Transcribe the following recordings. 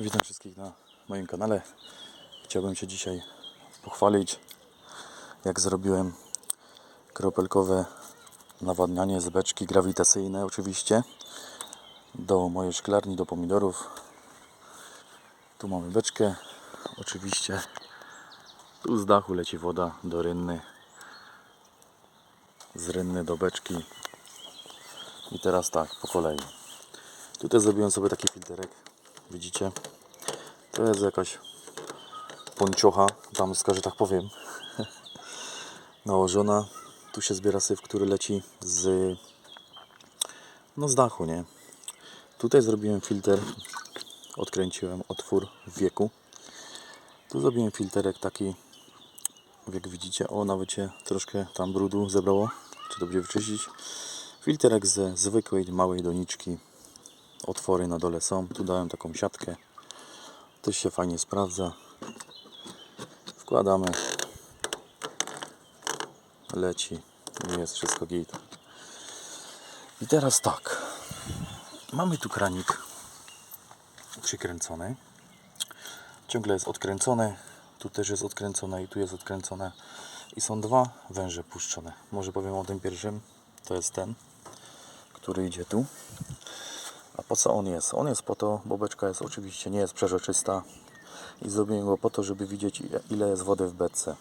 Witam wszystkich na moim kanale. Chciałbym się dzisiaj pochwalić, jak zrobiłem kropelkowe nawadnianie z beczki grawitacyjne oczywiście do mojej szklarni, do pomidorów. Tu mamy beczkę, oczywiście. Tu z dachu leci woda do rynny. Z rynny do beczki. I teraz tak, po kolei. Tutaj zrobiłem sobie taki filterek. Widzicie? To jest jakaś pończocha damska, że tak powiem. Nałożona. Tu się zbiera syf, który leci z no z dachu, nie? Tutaj zrobiłem filtr. Odkręciłem otwór w wieku. Tu zrobiłem filterek taki, jak widzicie, o nawet się troszkę tam brudu zebrało. Czy to będzie wyczyścić? Filterek ze zwykłej, małej doniczki. Otwory na dole są. Tu dałem taką siatkę. To się fajnie sprawdza. Wkładamy. Leci. i Jest wszystko git. I teraz tak. Mamy tu kranik przykręcony. Ciągle jest odkręcony. Tu też jest odkręcone i tu jest odkręcone. I są dwa węże puszczone. Może powiem o tym pierwszym. To jest ten, który idzie tu. A po co on jest? On jest po to, bo beczka jest oczywiście nie jest przeźroczysta i zrobiłem go po to, żeby widzieć ile jest wody w beczce.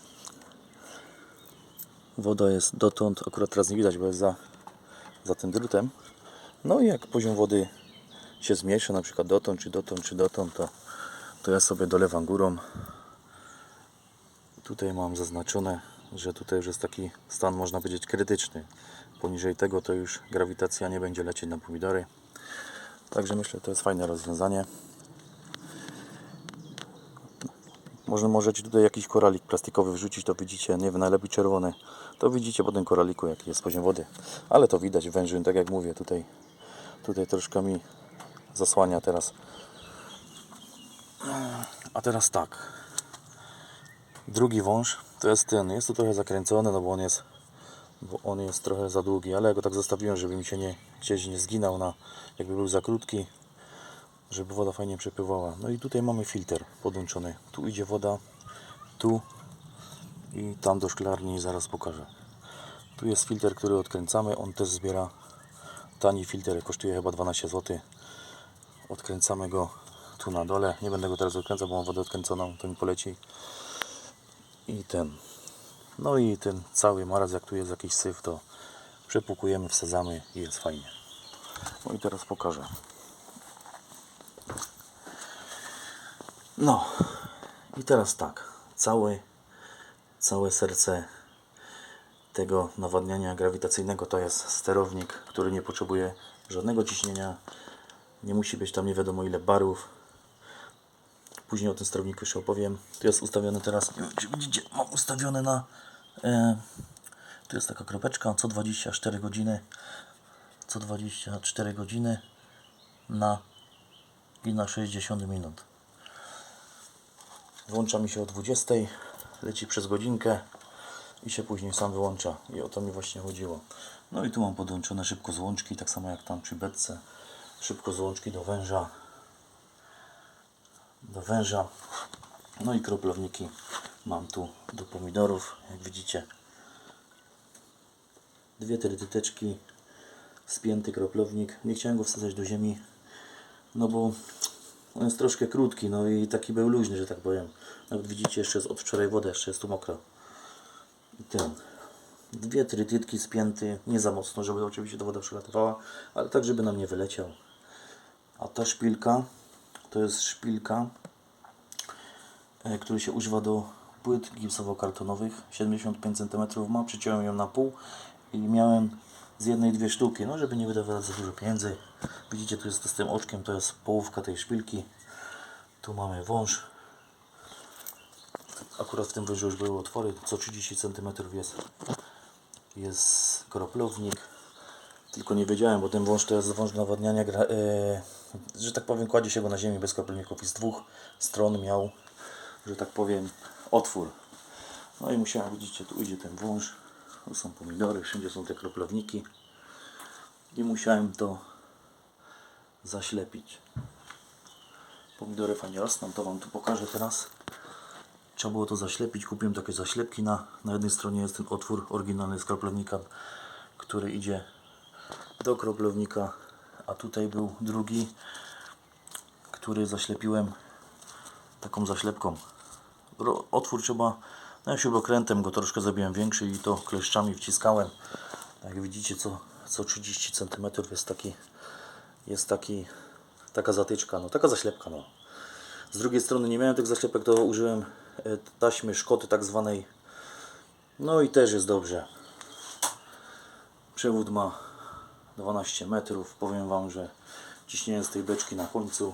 Woda jest dotąd, akurat teraz nie widać, bo jest za, za tym drutem. No i jak poziom wody się zmniejsza, na przykład dotąd, czy dotąd, czy dotąd, to, to ja sobie dolewam górą. Tutaj mam zaznaczone, że tutaj już jest taki stan, można powiedzieć, krytyczny. Poniżej tego to już grawitacja nie będzie lecieć na pomidory. Także myślę, to jest fajne rozwiązanie. Może możecie tutaj jakiś koralik plastikowy wrzucić, to widzicie, nie wiem, najlepiej czerwony. To widzicie po tym koraliku, jaki jest poziom wody. Ale to widać wężyn, tak jak mówię, tutaj, tutaj troszkę mi zasłania teraz. A teraz tak. Drugi wąż to jest ten. Jest tu trochę zakręcony, no bo on jest bo on jest trochę za długi, ale ja go tak zostawiłem, żeby mi się nie, gdzieś nie zginął na, jakby był za krótki, żeby woda fajnie przepływała. No i tutaj mamy filtr podłączony. Tu idzie woda, tu i tam do szklarni zaraz pokażę. Tu jest filtr, który odkręcamy, on też zbiera tani filtr, kosztuje chyba 12 zł. Odkręcamy go tu na dole. Nie będę go teraz odkręcał, bo mam wodę odkręconą, to mi poleci. I ten, no i ten cały maraz, jak tu jest jakiś syf, to przepłukujemy, wsadzamy i jest fajnie. No i teraz pokażę. No i teraz tak, cały, całe serce tego nawadniania grawitacyjnego to jest sterownik, który nie potrzebuje żadnego ciśnienia. Nie musi być tam nie wiadomo ile barów. Później o tym sterowniku jeszcze opowiem. Tu jest ustawiony teraz, nie wiem czy widzicie, mam ustawione na... E, tu jest taka kropeczka, co 24 godziny. Co 24 godziny na i na 60 minut. Włącza mi się o 20, leci przez godzinkę i się później sam wyłącza. I o to mi właśnie chodziło. No i tu mam podłączone szybko złączki, tak samo jak tam przy beczce. Szybko złączki do węża do węża. No i kroplownik mam tu do pomidorów, jak widzicie. Dwie trytyteczki, spięty kroplownik. Nie chciałem go wsadzać do ziemi, no bo on jest troszkę krótki, no i taki był luźny, że tak powiem. Nawet widzicie, jeszcze jest od wczoraj woda, jeszcze jest tu mokra. I ten. Dwie trytytki spięty, nie za mocno, żeby oczywiście ta woda przelatywała, ale tak, żeby nam nie wyleciał. A ta szpilka to jest szpilka, e, który się używa do płyt gipsowo-kartonowych. 75 cm ma, przyciąłem ją na pół i miałem z jednej dwie sztuki, no żeby nie wydawać za dużo pieniędzy. Widzicie, tu jest to z tym oczkiem, to jest połówka tej szpilki. Tu mamy wąż. Akurat w tym wężu już były otwory, co 30 cm jest, jest kroplownik. Tylko nie wiedziałem, bo ten wąż to jest wąż nawadniania, e, że tak powiem, kładzie się go na ziemi bez kroplowników i z dwóch stron miał, że tak powiem, otwór. No i musiałem, widzicie, tu idzie ten wąż, są pomidory, wszędzie są te kroplowniki i musiałem to zaślepić. Pomidory fajnie rosną, to Wam tu pokażę teraz. Trzeba było to zaślepić. Kupiłem takie zaślepki. Na, na jednej stronie jest ten otwór oryginalny z kroplownika, który idzie do kroplownika, a tutaj był drugi, który zaślepiłem taką zaślepką. Otwór trzeba, no śrubokrętem go troszkę zrobiłem większy i to kleszczami wciskałem. Jak widzicie, co, co 30 cm jest taki, jest taki, taka zatyczka, no taka zaślepka, no. Z drugiej strony nie miałem tych zaślepek, to użyłem e, taśmy szkoty tak zwanej. No i też jest dobrze. Przewód ma 12 metrów. Powiem Wam, że ciśnienie z tej beczki na końcu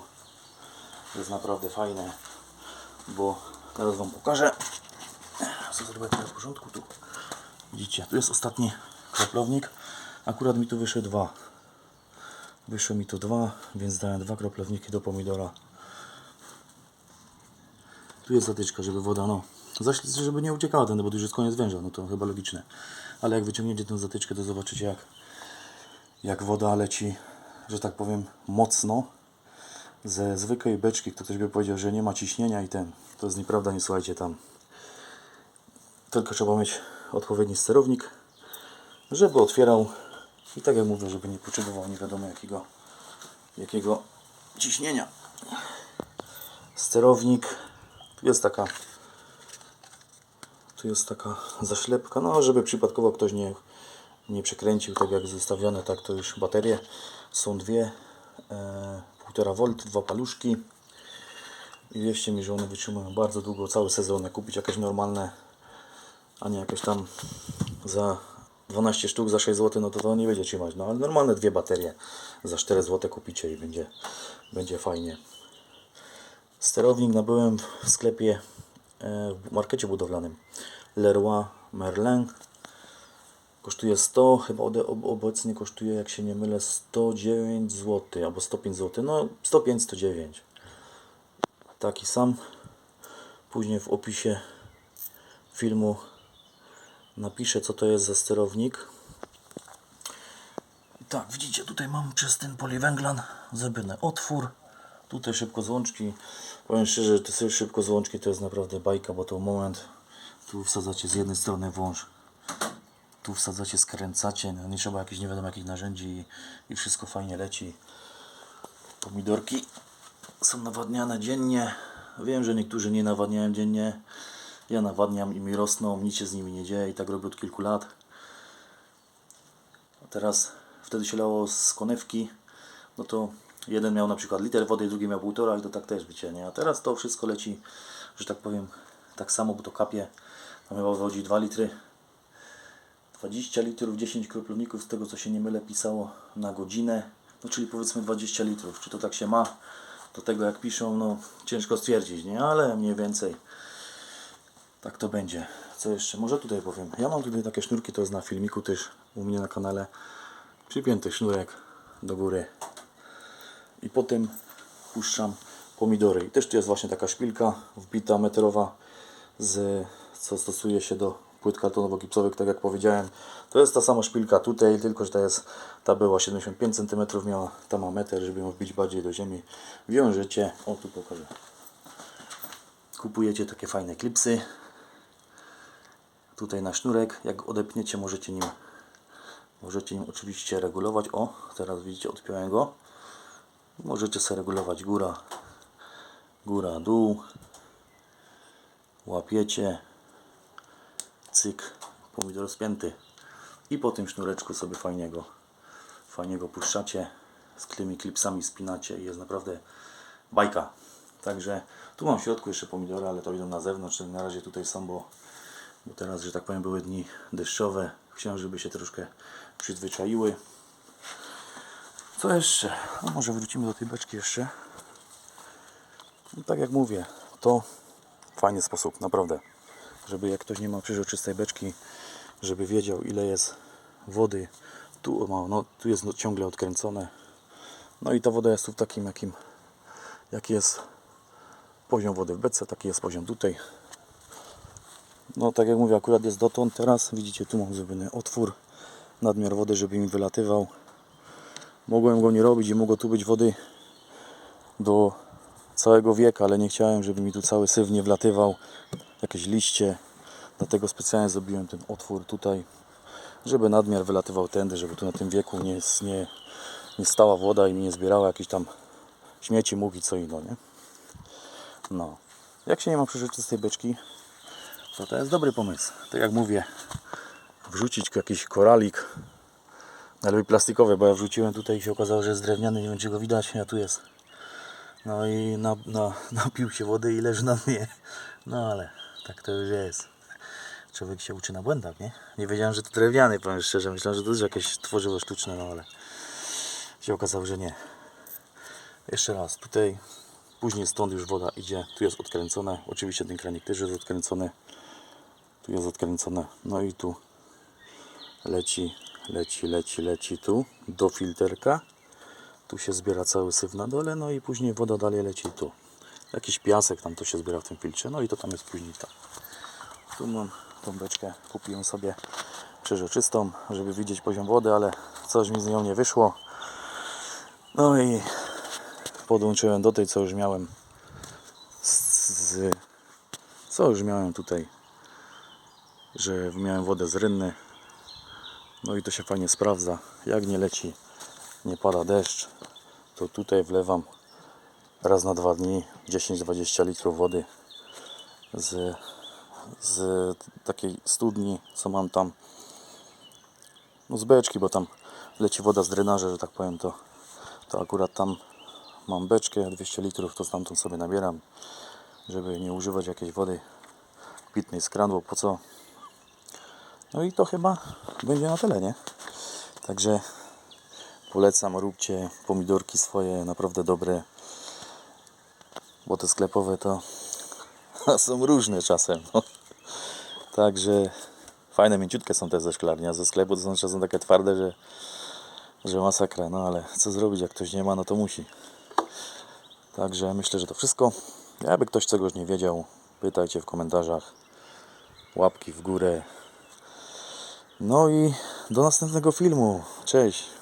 jest naprawdę fajne, bo teraz Wam pokażę. Teraz w porządku tu. Widzicie, tu jest ostatni kroplownik. Akurat mi tu wyszły dwa. Wyszło mi tu dwa, więc dałem dwa kroplowiki do pomidora. Tu jest zatyczka, żeby woda, no, zaś- żeby nie uciekała ten, bo to już jest koniec węża, no to chyba logiczne. Ale jak wyciągniecie tę zatyczkę, to zobaczycie jak, jak woda leci, że tak powiem, mocno ze zwykłej beczki. Ktoś by powiedział, że nie ma ciśnienia i ten. To jest nieprawda, nie słuchajcie tam. Tylko trzeba mieć odpowiedni sterownik, żeby otwierał i tak jak mówię, żeby nie potrzebował nie wiadomo jakiego, jakiego ciśnienia. Sterownik, tu jest taka tu jest taka zaślepka, no żeby przypadkowo ktoś nie, nie przekręcił tak jak zostawione, tak to już baterie. Są dwie, e, 1,5 V, dwa paluszki. I wierzcie mi, że one wytrzymują bardzo długo, cały sezon, kupić jakieś normalne a nie jakieś tam za 12 sztuk za 6 zł, no to to nie będzie trzymać. No ale normalne dwie baterie za 4 zł kupicie i będzie, będzie fajnie. Sterownik nabyłem w sklepie, e, w markecie budowlanym Leroy Merlin. Kosztuje 100, chyba obecnie kosztuje, jak się nie mylę, 109 zł albo 105 zł. No 105, 109. Taki sam. Później w opisie filmu napiszę co to jest za sterownik. I tak, widzicie, tutaj mam przez ten poliwęglan zrobiony otwór. Tutaj szybko złączki. Powiem szczerze, że te szybko złączki to jest naprawdę bajka, bo to moment. Tu wsadzacie z jednej strony wąż. Tu wsadzacie, skręcacie. No, nie trzeba jakichś nie wiadomo jakich narzędzi i, i wszystko fajnie leci. Pomidorki są nawadniane dziennie. Wiem, że niektórzy nie nawadniają dziennie. Ja nawadniam i mi rosną, nic się z nimi nie dzieje i tak robię od kilku lat. A teraz wtedy się lało z konewki, no to jeden miał na przykład liter wody, drugi miał półtora i to tak też wiecie, nie? A teraz to wszystko leci, że tak powiem, tak samo, bo to kapie. Tam chyba wychodzi 2 litry. 20 litrów, 10 kroplowników, z tego co się nie mylę, pisało na godzinę. No czyli powiedzmy 20 litrów. Czy to tak się ma? Do tego jak piszą, no ciężko stwierdzić, nie? Ale mniej więcej tak to będzie. Co jeszcze? Może tutaj powiem. Ja mam tutaj takie sznurki, to jest na filmiku też u mnie na kanale. Przypięty sznurek do góry. I potem puszczam pomidory. I też tu jest właśnie taka szpilka wbita metrowa, z, co stosuje się do płyt kartonowo-gipsowych, tak jak powiedziałem. To jest ta sama szpilka tutaj, tylko że ta jest, ta była 75 cm miała, ta ma metr, żeby ją wbić bardziej do ziemi. Wiążecie, o tu pokażę. Kupujecie takie fajne klipsy, tutaj na sznurek. Jak odepniecie, możecie nim, możecie nim oczywiście regulować. O, teraz widzicie, odpiąłem go. Możecie sobie regulować góra, góra, dół. Łapiecie, cyk, pomidor spięty. I po tym sznureczku sobie fajniego, fajniego puszczacie. Z tymi klipsami spinacie i jest naprawdę bajka. Także tu mam w środku jeszcze pomidory, ale to idą na zewnątrz. Na razie tutaj są, bo bo teraz, że tak powiem, były dni deszczowe. Chciałem, żeby się troszkę przyzwyczaiły. Co jeszcze? No może wrócimy do tej beczki jeszcze. No, tak jak mówię, to fajny sposób, naprawdę. Żeby jak ktoś nie ma przeźroczystej beczki, żeby wiedział ile jest wody. Tu, no, tu jest no, ciągle odkręcone. No i ta woda jest tu w takim, jakim, jaki jest poziom wody w beczce, taki jest poziom tutaj. No tak jak mówię, akurat jest dotąd teraz. Widzicie, tu mam zrobiony otwór, nadmiar wody, żeby mi wylatywał. Mogłem go nie robić i mogło tu być wody do całego wieka, ale nie chciałem, żeby mi tu cały syf nie wlatywał, jakieś liście, dlatego specjalnie zrobiłem ten otwór tutaj, żeby nadmiar wylatywał tędy, żeby tu na tym wieku nie, nie, nie stała woda i mi nie zbierała jakichś tam śmieci, mugi, co inno, nie? No, jak się nie ma przeżyczystej beczki, to to jest dobry pomysł. Tak jak mówię, wrzucić jakiś koralik, najlepiej plastikowy, bo ja wrzuciłem tutaj i się okazało, że jest drewniany, nie czy go widać, a tu jest. No i na, na, napił się wody i leży na dnie. No ale tak to już jest. Człowiek się uczy na błędach, nie? Nie wiedziałem, że to drewniany, powiem szczerze. Myślałem, że to jest jakieś tworzywo sztuczne, no ale się okazało, że nie. Jeszcze raz, tutaj później stąd już woda idzie, tu jest odkręcone. Oczywiście ten kranik też jest odkręcony. Tu jest odkręcone. No i tu leci, leci, leci, leci tu do filterka. Tu się zbiera cały syf na dole, no i później woda dalej leci tu. Jakiś piasek tam to się zbiera w tym filtrze, no i to tam jest później tak. Tu mam tą beczkę, kupiłem sobie przeżyczystą, żeby widzieć poziom wody, ale coś mi z nią nie wyszło. No i podłączyłem do tej, co już miałem z, z co już miałem tutaj, że miałem wodę z rynny. No i to się fajnie sprawdza. Jak nie leci, nie pada deszcz, to tutaj wlewam raz na dwa dni 10-20 litrów wody z, z takiej studni, co mam tam. No z beczki, bo tam leci woda z drenaża, że tak powiem, to, to akurat tam mam beczkę 200 litrów, to stamtąd sobie nabieram, żeby nie używać jakiejś wody pitnej z kranu, bo po co? No i to chyba będzie na tyle, nie? Także polecam, róbcie pomidorki swoje, naprawdę dobre, bo te sklepowe to są różne czasem. No. Także fajne, mięciutkie są te ze szklarni, a ze sklepu to są czasem takie twarde, że, że masakra. No ale co zrobić, jak ktoś nie ma, no to musi. Także myślę, że to wszystko. Jakby ktoś czegoś nie wiedział, pytajcie w komentarzach. Łapki w górę. No i do następnego filmu. Cześć.